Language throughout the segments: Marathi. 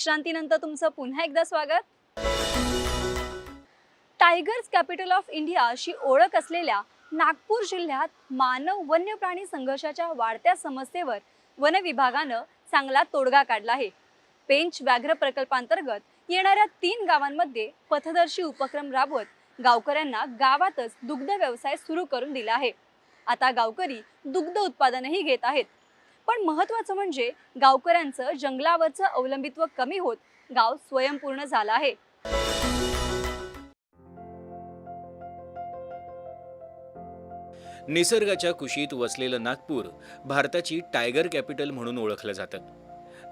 विश्रांतीनंतर तुमचं पुन्हा एकदा स्वागत. टायगर्स कॅपिटल ऑफ इंडिया अशी ओळख असलेल्या नागपूर जिल्ह्यात मानव वन्य प्राणी संघर्षाच्या वाढत्या समस्येवर वन विभागानं चांगला तोडगा काढला आहे. पेंच व्याघ्र प्रकल्पांतर्गत येणाऱ्या तीन गावांमध्ये पथदर्शी उपक्रम राबवत गावकऱ्यांना गावातच दुग्ध व्यवसाय सुरू करून दिला आहे. आता गावकरी दुग्ध उत्पादनही घेत आहेत. पण महत्वाचं म्हणजे गावकऱ्यांचं जंगलावरचं अवलंबित्व कमी होत गाव स्वयंपूर्ण झालं आहे. निसर्गाच्या कुशीत वसलेलं नागपूर भारताची टायगर कॅपिटल म्हणून ओळखलं जातं.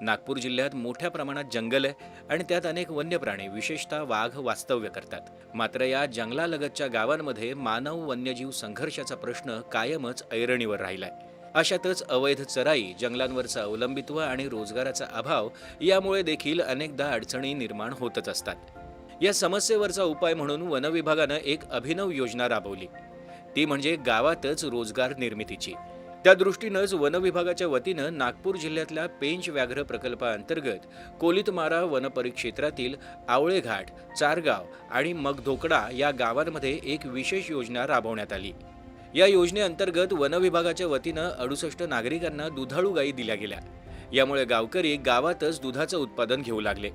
नागपूर जिल्ह्यात मोठ्या प्रमाणात जंगल आहे आणि त्यात अनेक वन्य प्राणी विशेषतः वाघ वास्तव्य करतात. मात्र या जंगलालगतच्या गावांमध्ये मानव वन्यजीव संघर्षाचा प्रश्न कायमच ऐरणीवर राहिलाय. अशातच अवैध चराई जंगलांवरचं अवलंबित्व आणि रोजगाराचा अभाव यामुळे देखील अनेकदा अडचणी निर्माण होतच असतात. या समस्येवरचा उपाय म्हणून वनविभागानं एक अभिनव योजना राबवली. ती म्हणजे गावातच रोजगार निर्मितीची. त्या दृष्टीनंच वन विभागाच्या वतीनं नागपूर जिल्ह्यातल्या पेंच व्याघ्र प्रकल्पाअंतर्गत कोलितमारा वनपरिक्षेत्रातील आवळेघाट चारगाव आणि मगधोकडा या गावांमध्ये एक विशेष योजना राबवण्यात आली. या योजनेअंतर्गत वनविभागाच्या वतीनं अडुसष्ट नागरिकांना दुधाळू गायी दिल्या गेल्या. यामुळे गावकरी गावातच दुधाचं उत्पादन घेऊ लागले.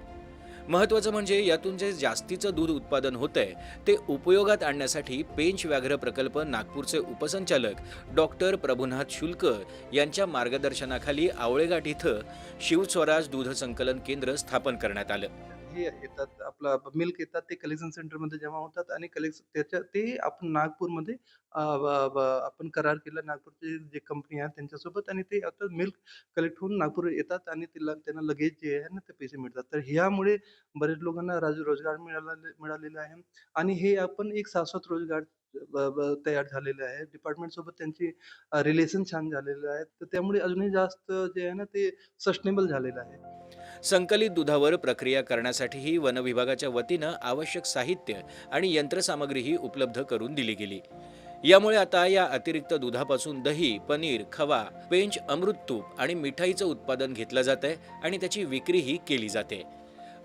महत्वाचं म्हणजे यातून जे जास्तीचं दूध उत्पादन होतंय ते उपयोगात आणण्यासाठी पेंच व्याघ्र प्रकल्प नागपूरचे उपसंचालक डॉक्टर प्रभुनाथ शुल्क यांच्या मार्गदर्शनाखाली आवळेघाट इथं शिवस्वराज दूध संकलन केंद्र स्थापन करण्यात आलं. हे येतात आपलं मिल्क येतात ते कलेक्शन सेंटरमध्ये जमा होतात आणि कलेक्शन त्याच्या ते आपण नागपूरमध्ये आपण करार केला. नागपूरचे जे कंपनी आहे त्यांच्यासोबत आणि ते आता मिल्क कलेक्ट होऊन नागपूर येतात आणि ते त्यांना लगेच जे आहे ना ते पैसे मिळतात. तर ह्यामुळे बरेच लोकांना राज रोजगार मिळाला मिळालेला आहे. आणि हे आपण एक शाश्वत रोजगार तयार झालेले आहे. डिपार्टमेंट सोबत त्यांची रिलेशन छान झालेलं आहे तर त्यामुळे अजूनही जास्त जे आहे ना ते सस्टेनेबल झालेलं आहे. संकलित दुधावर प्रक्रिया करण्यासाठीही वन विभागाच्या वतीनं आवश्यक साहित्य आणि यंत्रसामग्रीही उपलब्ध करून दिली गेली. यामुळे आता या अतिरिक्त दुधापासून दही पनीर खवा पेंच अमृत तूप आणि मिठाईचं उत्पादन घेतलं जात आहे आणि त्याची विक्रीही केली जाते.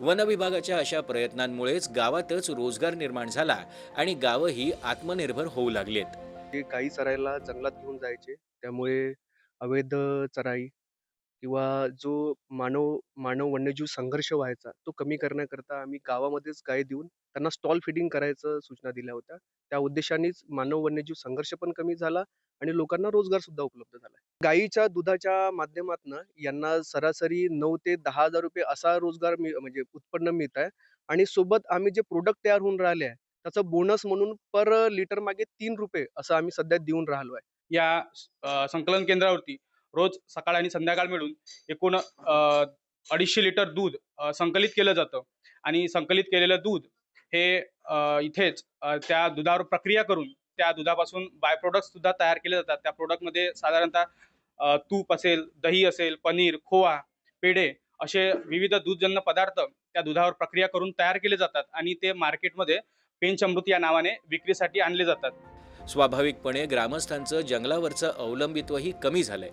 वन विभागाच्या अशा प्रयत्नांमुळेच गावातच रोजगार निर्माण झाला आणि गावंही आत्मनिर्भर होऊ लागलेत. ते काही चरायला जंगलात घेऊन जायचे त्यामुळे अवैध चराई किंवा जो मानव मानव वन्यजीव संघर्ष व्हायचा तो कमी करण्याकरता आम्ही गावामध्येच गाय देऊन त्यांना स्टॉल फिडिंग करायचं सूचना दिल्या होत्या. त्या उद्देशानेच मानव वन्यजीव संघर्ष पण कमी झाला आणि लोकांना रोजगार सुद्धा उपलब्ध झाला. गायीच्या दुधाच्या माध्यमातून यांना सरासरी नऊ ते दहा हजार रुपये असा रोजगार मिळ- म्हणजे उत्पन्न मिळत आहे आणि सोबत आम्ही जे प्रोडक्ट तयार होऊन राहिले आहे त्याचा बोनस म्हणून पर लिटर मागे तीन रुपये असं आम्ही सध्या देऊन राहिलो आहे. या अ, संकलन केंद्रावरती रोज सकाळ आणि संध्याकाळ मिळून एकूण अडीचशे लिटर दूध संकलित केलं जातं. आणि संकलित केलेलं दूध हे इथेच त्या दुधावर प्रक्रिया करून त्या दुधापासून बाय प्रोडक्ट सुद्धा तयार केले जातात. त्या प्रोडक्टमध्ये साधारणतः तूप असेल दही असेल पनीर खोवा पेढे असे विविध दूधजन्य पदार्थ त्या दुधावर प्रक्रिया करून तयार केले जातात आणि ते मार्केटमध्ये पेंच अमृत या नावाने विक्रीसाठी आणले जातात. स्वाभाविकपणे ग्रामस्थांचं जंगलावरचं अवलंबित्वही कमी झालंय.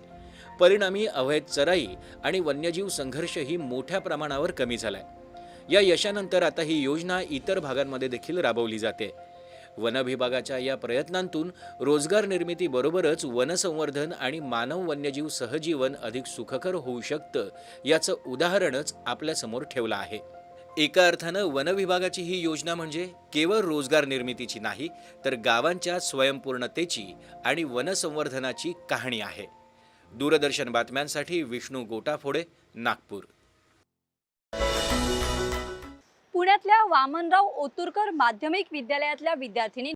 परिणामी अवैध चराई आणि वन्यजीव संघर्षही मोठ्या प्रमाणावर कमी झालाय. या यशानंतर आता ही योजना इतर भागांमध्ये देखील राबवली जाते. वन विभागाच्या या प्रयत्नांतून रोजगार निर्मितीबरोबरच वनसंवर्धन आणि मानव वन्यजीव सहजीवन अधिक सुखकर होऊ शकतं याचं उदाहरणच आपल्यासमोर ठेवलं आहे. एका अर्थानं वन विभागाची ही योजना म्हणजे केवळ रोजगार निर्मितीची नाही तर गावांच्या स्वयंपूर्णतेची आणि वनसंवर्धनाची कहाणी आहे. दूरदर्शन बातम्यांसाठी विष्णू गोटाफोडे नागपूर. पुण्यातल्या वामनराव ओतुरकर माध्यमिक विद्यालयातल्या विद्यार्थिनी